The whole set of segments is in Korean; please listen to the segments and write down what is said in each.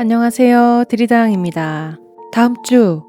안녕하세요. 드리다항입니다. 다음 주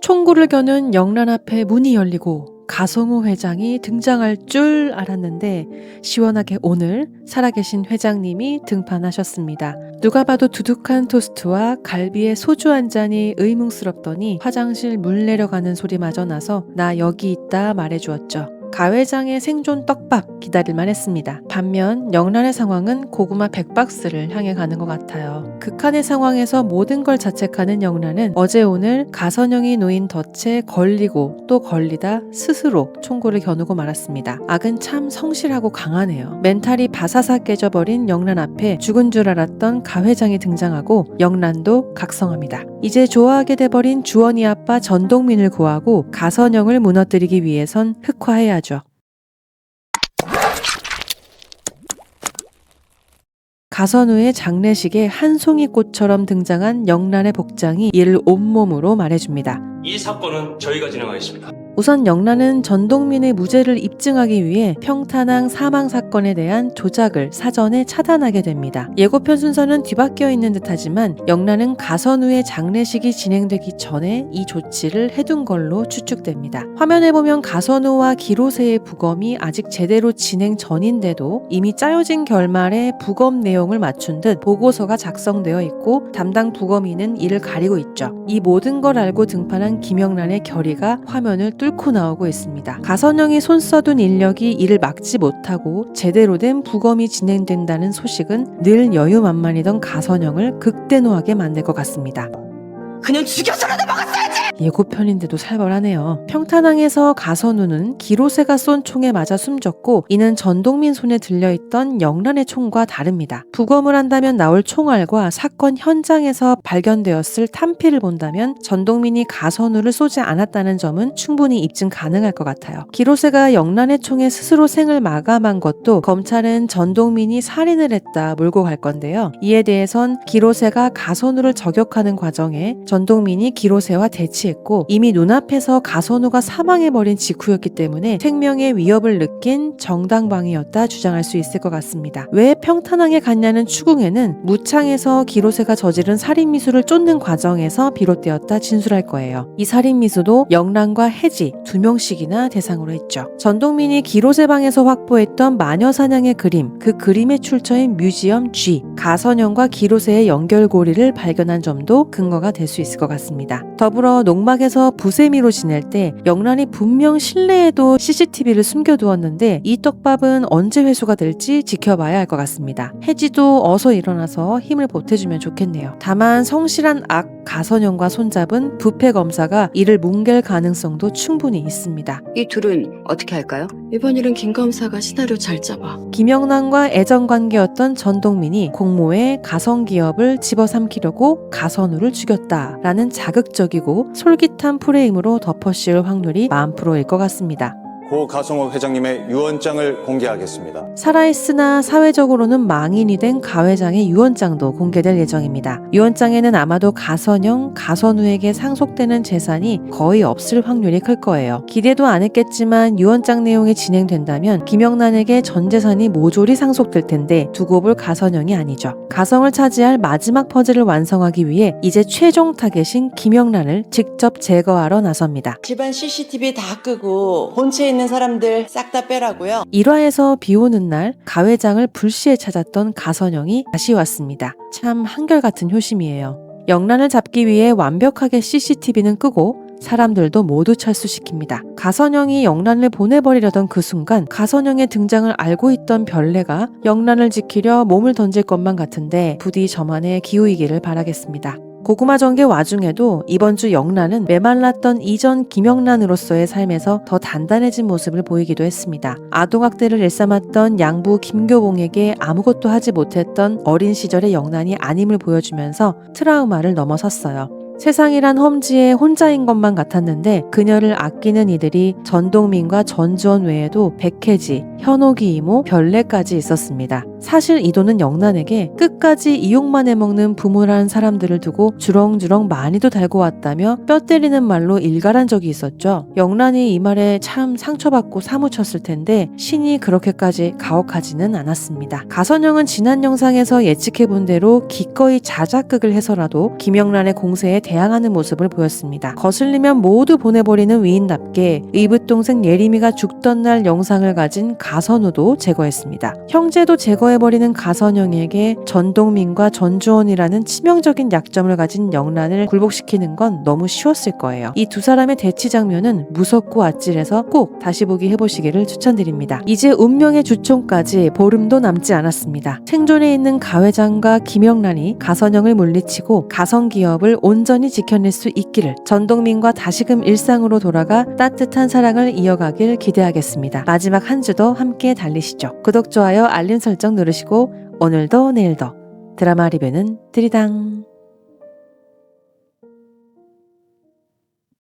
총구를 겨눈 영란 앞에 문이 열리고 가성우 회장이 등장할 줄 알았는데 시원하게 오늘 살아계신 회장님이 등판하셨습니다. 누가 봐도 두둑한 토스트와 갈비에 소주 한 잔이 의문스럽더니 화장실 물 내려가는 소리마저 나서 나 여기 있다 말해주었죠. 가 회장의 생존 떡밥 기다릴만 했습니다. 반면 영란의 상황은 고구마 100박스를 향해 가는 것 같아요. 극한의 상황에서 모든 걸 자책하는 영란은 어제 오늘 가선영이 놓인 덫에 걸리고 또 걸리다 스스로 총구를 겨누고 말았습니다. 악은 참 성실하고 강하네요. 멘탈이 바사삭 깨져버린 영란 앞에 죽은 줄 알았던 가 회장이 등장하고 영란도 각성합니다. 이제 좋아하게 돼버린 주원이 아빠 전동민을 구하고 가선영을 무너뜨리기 위해선 흑화해야죠. 가선우의 장례식에 한 송이 꽃처럼 등장한 영란의 복장이 이를 온몸으로 말해줍니다. 이 사건은 저희가 진행하겠습니다. 우선 영란은 전동민의 무죄를 입증하기 위해 평탄항 사망 사건에 대한 조작을 사전에 차단하게 됩니다. 예고편 순서는 뒤바뀌어 있는 듯하지만 영란은 가선우의 장례식이 진행되기 전에 이 조치를 해둔 걸로 추측됩니다. 화면에 보면 가선우와 기로세의 부검이 아직 제대로 진행 전인데도 이미 짜여진 결말에 부검 내용을 맞춘 듯 보고서가 작성되어 있고 담당 부검인은 이를 가리고 있죠. 이 모든 걸 알고 등판한 김영란의 결의가 화면을 뚫고 나오고 있습니다. 가선영이 손 써둔 인력이 이를 막지 못하고 제대로 된 부검이 진행된다는 소식은 늘 여유만만이던 가선영을 극대노하게 만들 것 같습니다. 그냥 죽여서라도 먹었어야지! 예고편인데도 살벌하네요. 평탄항에서 가선우는 기로세가 쏜 총에 맞아 숨졌고 이는 전동민 손에 들려있던 영란의 총과 다릅니다. 부검을 한다면 나올 총알과 사건 현장에서 발견되었을 탄피를 본다면 전동민이 가선우를 쏘지 않았다는 점은 충분히 입증 가능할 것 같아요. 기로세가 영란의 총에 스스로 생을 마감한 것도 검찰은 전동민이 살인을 했다 몰고 갈 건데요. 이에 대해선 기로세가 가선우를 저격하는 과정에 전동민이 기로세와 대치 했고 이미 눈앞에서 가선우가 사망해버린 직후였기 때문에 생명의 위협을 느낀 정당방위였다 주장할 수 있을 것 같습니다. 왜 평탄항에 갔냐는 추궁에는 무창에서 기로세가 저지른 살인미수를 쫓는 과정에서 비롯되었다 진술할 거예요. 이 살인미수도 영란과 해지 두 명씩이나 대상으로 했죠. 전동민이 기로세 방에서 확보했던 마녀사냥의 그림, 그 그림의 출처인 뮤지엄 G, 가선영과 기로세의 연결고리를 발견한 점도 근거가 될 수 있을 것 같습니다. 더불어 농 막에서 부세미로 지낼 때 영란이 분명 실내에도 CCTV를 숨겨두었는데 이 떡밥은 언제 회수가 될지 지켜봐야 할 것 같습니다. 해지도 어서 일어나서 힘을 보태주면 좋겠네요. 다만 성실한 악 가선영과 손잡은 부패 검사가 이를 뭉갤 가능성도 충분히 있습니다. 이 둘은 어떻게 할까요? 이번 일은 김 검사가 시나리오 잘 짜봐. 김영란과 애정 관계였던 전동민이 공모에 가성 기업을 집어삼키려고 가선우를 죽였다라는 자극적이고 솔깃한 프레임으로 덮어씌울 확률이 만 프로일 것 같습니다. 고 가성호 회장님의 유언장을 공개하겠습니다. 살아있으나 사회적으로는 망인이 된 가 회장의 유언장도 공개될 예정입니다. 유언장에는 아마도 가선영, 가선우에게 상속되는 재산이 거의 없을 확률이 클 거예요. 기대도 안 했겠지만 유언장 내용이 진행된다면 김영란에게 전 재산이 모조리 상속될 텐데 두고 볼 가선영이 아니죠. 가성을 차지할 마지막 퍼즐을 완성하기 위해 이제 최종 타겟인 김영란을 직접 제거하러 나섭니다. 집안 CCTV 다 끄고 본체에 있는 사람들 싹 다 빼라고요. 1화에서 비 오는 날 가회장을 불시에 찾았던 가선영이 다시 왔습니다. 참 한결같은 효심이에요. 영란을 잡기 위해 완벽하게 CCTV는 끄고 사람들도 모두 철수시킵니다. 가선영이 영란을 보내버리려던 그 순간 가선영의 등장을 알고 있던 별내가 영란을 지키려 몸을 던질 것만 같은데 부디 저만의 기우이기를 바라겠습니다. 고구마 전개 와중에도 이번 주 영란은 메말랐던 이전 김영란으로서의 삶에서 더 단단해진 모습을 보이기도 했습니다. 아동학대를 일삼았던 양부 김교봉에게 아무것도 하지 못했던 어린 시절의 영란이 아님을 보여주면서 트라우마를 넘어섰어요. 세상이란 험지에 혼자인 것만 같았는데 그녀를 아끼는 이들이 전동민과 전주원 외에도 백혜지, 현옥이 이모, 별내까지 있었습니다. 사실 이도는 영란에게 끝까지 이용만 해먹는 부모라는 사람들을 두고 주렁주렁 많이도 달고 왔다며 뼈 때리는 말로 일갈한 적이 있었죠. 영란이 이 말에 참 상처받고 사무쳤을 텐데 신이 그렇게까지 가혹하지는 않았습니다. 가선영은 지난 영상에서 예측해본 대로 기꺼이 자작극을 해서라도 김영란의 공세에 대항하는 모습을 보였습니다. 거슬리면 모두 보내버리는 위인답게 의붓 동생 예림이가 죽던 날 영상을 가진 가선우도 제거했습니다. 형제도 제거 해버리는 가선영에게 전동민과 전주원이라는 치명적인 약점을 가진 영란을 굴복시키는 건 너무 쉬웠을 거예요. 이 두 사람의 대치 장면은 무섭고 아찔해서 꼭 다시 보기 해보시기를 추천드립니다. 이제 운명의 주총까지 보름도 남지 않았습니다. 생존해 있는 가회장과 김영란이 가선영을 물리치고 가성기업을 온전히 지켜낼 수 있기를 전동민과 다시금 일상으로 돌아가 따뜻한 사랑을 이어가길 기대하겠습니다. 마지막 한 주도 함께 달리시죠. 구독, 좋아요, 알림 설정 누르시고 오늘도 내일도 드라마 리뷰는 드리당.